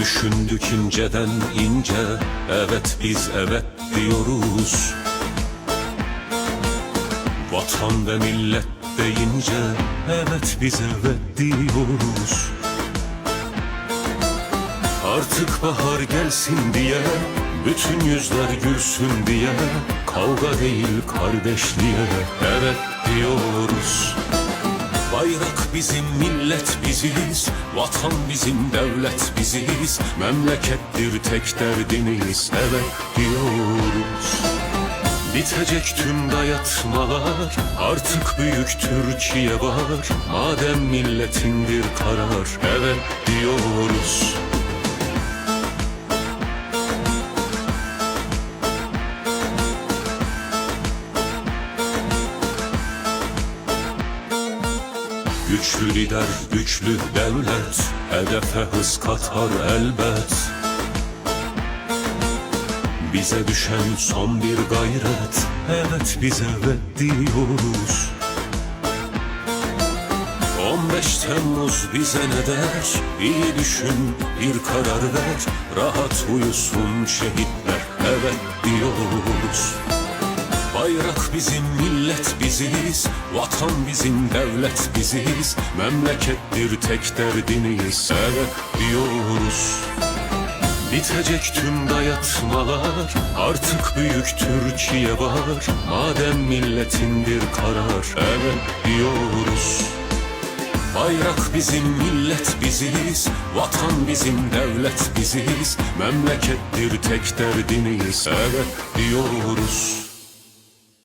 Düşündük inceden ince Evet biz evet diyoruz. Vatan ve millet deyince Evet biz evet diyoruz. Artık bahar gelsin diye Bütün yüzler gülsün diye Kavga değil kardeşliğe Evet diyoruz Bayrak bizim, millet biziz. Vatan bizim, devlet biziz. Memlekettir tek derdimiz. Evet diyoruz. Bitecek tüm dayatmalar. Artık büyük Türkiye var. Madem milletindir karar. Evet diyoruz Güçlü lider, güçlü devlet Hedefe hız katar elbet. Bize düşen son bir gayret Evet biz evet diyoruz 15 Temmuz bize ne der? İyi düşün, bir karar ver. Rahat uyusun şehitler Evet diyoruz Bayrak bizim, millet biziz. Vatan bizim, devlet biziz. Memlekettir tek derdimiz. Evet diyoruz. Bitecek tüm dayatmalar. Artık büyük Türkiye var. Madem milletindir karar. Evet diyoruz. Bayrak bizim, millet biziz. Vatan bizim, devlet biziz. Memlekettir tek derdimiz. Evet diyoruz